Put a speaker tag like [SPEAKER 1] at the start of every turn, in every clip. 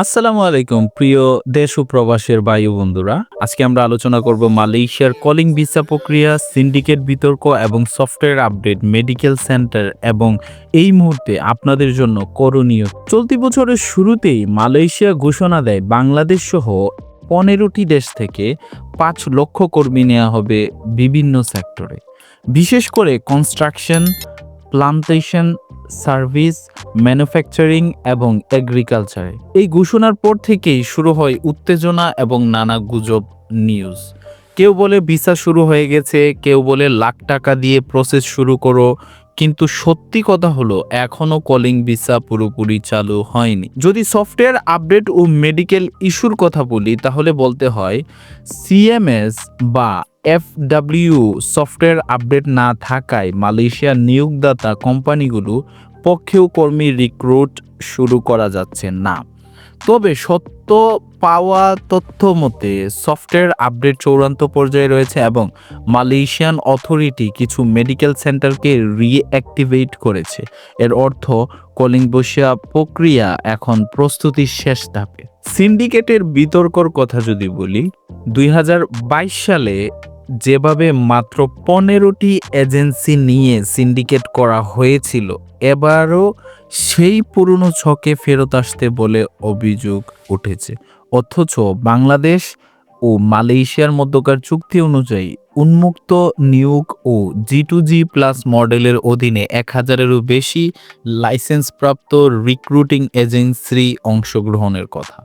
[SPEAKER 1] আসসালামু আলাইকুম, প্রিয় দেশ ও প্রবাসের বায়ু বন্ধুরা। আজকে আমরা আলোচনা করব মালয়েশিয়ার কলিং ভিসা প্রক্রিয়া, সিন্ডিকেট বিতর্ক এবং সফটওয়্যার আপডেট, মেডিকেল সেন্টার এবং এই মুহূর্তে আপনাদের জন্য করণীয়। চলতি বছরের শুরুতেই মালয়েশিয়া ঘোষণা দেয়, বাংলাদেশ সহ পনেরোটি দেশ থেকে পাঁচ লক্ষ কর্মী নেওয়া হবে বিভিন্ন সেক্টরে। বিশেষ করে কনস্ট্রাকশন, প্লান্টেশন সার্ভিস, ম্যানুফ্যাকচারিং এবং এগ্রিকালচার। এই ঘোষণার পর থেকেই শুরু হয় উত্তেজনা এবং নানা গুজব নিউজ। কেউ বলে ভিসা শুরু হয়ে গেছে, কেউ বলে লাখ টাকা দিয়ে প্রসেস শুরু করো কিন্তু সত্যি কথা হলো এখনও কলিং ভিসা পুরোপুরি চালু হয়নি। যদি সফটওয়্যার আপডেট ও মেডিকেল ইস্যুর কথা বলি, তাহলে বলতে হয় সিএমএস বা এফডাব্লিউ সফটওয়্যার আপডেট না থাকায় মালয়েশিয়ার নিয়োগদাতা কোম্পানিগুলো পক্ষেও কর্মী রিক্রুট শুরু করা যাচ্ছে না। তবে সত্য পাওয়া তথ্য মতে সফটওয়্যার আপডেট চূড়ান্ত পর্যায়ে রয়েছে এবং মালয়েশিয়ান অথরিটি কিছু মেডিকেল সেন্টারকে রিঅ্যাক্টিভেট করেছে। এর অর্থ, কলিং বসিয়া প্রক্রিয়া এখন প্রস্তুতির শেষ ধাপে। সিন্ডিকেটের বিতর্কর কথা যদি বলি, দুই হাজার বাইশ সালে যেভাবে মাত্র পনেরোটি এজেন্সি নিয়ে সিন্ডিকেট করা হয়েছিল, এবারও সেই পুরনো ছকে ফেরত আসতে বলে অভিযোগ উঠেছে। অথচ বাংলাদেশ ও মালয়েশিয়ার মধ্যকার চুক্তি অনুযায়ী উন্মুক্ত নিয়োগ ও জি টু জি প্লাস মডেলের অধীনে এক হাজারেরও বেশি লাইসেন্সপ্রাপ্ত রিক্রুটিং এজেন্সি অংশগ্রহণের কথা।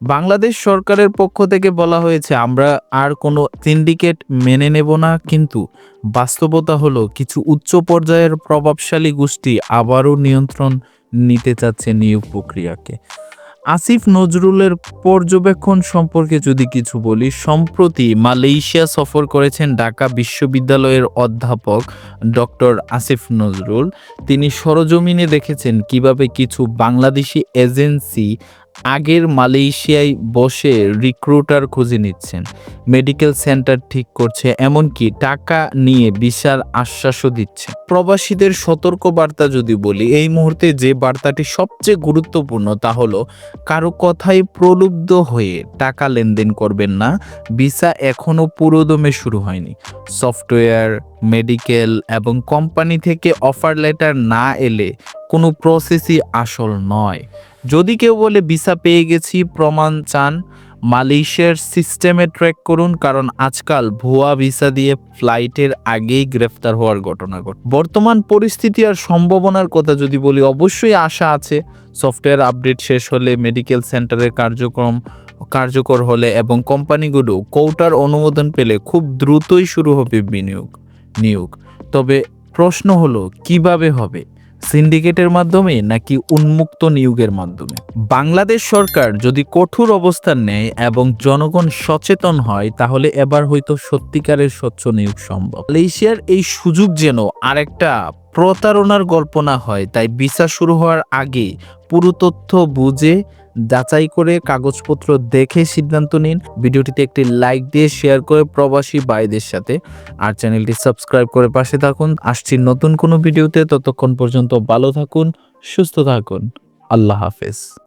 [SPEAKER 1] বাংলাদেশ সরকারের পক্ষ থেকে বলা হয়েছে, আমরা আর কোনো সিন্ডিকেট মেনে নেব না, কিন্তু বাস্তবতা হলো কিছু উচ্চ পর্যায়ের প্রভাবশালী গোষ্ঠী আবারও নিয়ন্ত্রণ নিতে চাচ্ছে নিয়োগ প্রক্রিয়াকে। আসিফ নজরুলের পর্যবেক্ষণ সম্পর্কে যদি কিছু বলি, সম্প্রতি মালয়েশিয়া সফর করেছেন ঢাকা বিশ্ববিদ্যালয়ের অধ্যাপক ডক্টর আসিফ নজরুল। তিনি সরজমিনে দেখেছেন কীভাবে কিছু বাংলাদেশি এজেন্সি আগের মালয়েশিয়ায় বসে রিক্রুটার খুঁজে নিচ্ছেন। মেডিকেল সেন্টার ঠিক করছে, এমনকি টাকা নিয়ে বিশাল আশ্বাসও দিচ্ছে। প্রবাসীদের সতর্ক বার্তা যদি বলি, এই মুহূর্তে যে বার্তাটি সবচেয়ে গুরুত্বপূর্ণ তা হলো, কারও কথায় প্রলুব্ধ হয়ে টাকা লেনদেন করবেন না, ভিসা এখনও পুরোদমে শুরু হয়নি। সফটওয়্যার মেডিকেল এবং কোম্পানি থেকে অফার লেটার না এলে কোনো প্রসেসই আসল নয়। যদি কেউ বলে ভিসা পেয়ে গেছি, প্রমাণ চান। মালয়েশিয়ার সিস্টেমে ট্র্যাক করুন, কারণ আজকাল ভুয়া ভিসা দিয়ে ফ্লাইটের আগেই গ্রেফতার হওয়ার ঘটনা ঘটে, বর্তমান পরিস্থিতি আর সম্ভাবনার কথা যদি বলি, অবশ্যই আশা আছে। সফটওয়্যার আপডেট শেষ হলে মেডিকেল সেন্টারের কার্যক্রম কার্যকর হলে এবং কোম্পানিগুলো কৌটার অনুমোদন পেলে খুব দ্রুতই শুরু হবে বিনিয়োগ, নিয়োগ। তবে প্রশ্ন হলো, কীভাবে হবে? সিন্ডিকেটের মাধ্যমে নাকি উন্মুক্ত নিয়োগের মাধ্যমে? বাংলাদেশ সরকার যদি কঠোর অবস্থান নেয় এবং জনগণ সচেতন হয়, তাহলে এবার হয়তো সত্যিকারের স্বচ্ছ নিয়োগ সম্ভব। মালয়েশিয়ার এই সুযোগ যেন আরেকটা প্রতারণার গল্প না হয়, তাই বিচার শুরু হওয়ার আগে পুরো তথ্য বুঝে যাচাই করে কাগজপত্র দেখে সিদ্ধান্ত নিন। ভিডিওটিতে একটি লাইক দিয়ে শেয়ার করে প্রবাসী ভাইদের সাথে। আর চ্যানেলটি সাবস্ক্রাইব করে পাশে থাকুন। আসছি নতুন কোনো ভিডিওতে। ততক্ষণ পর্যন্ত ভালো থাকুন, সুস্থ থাকুন। আল্লাহ হাফেজ।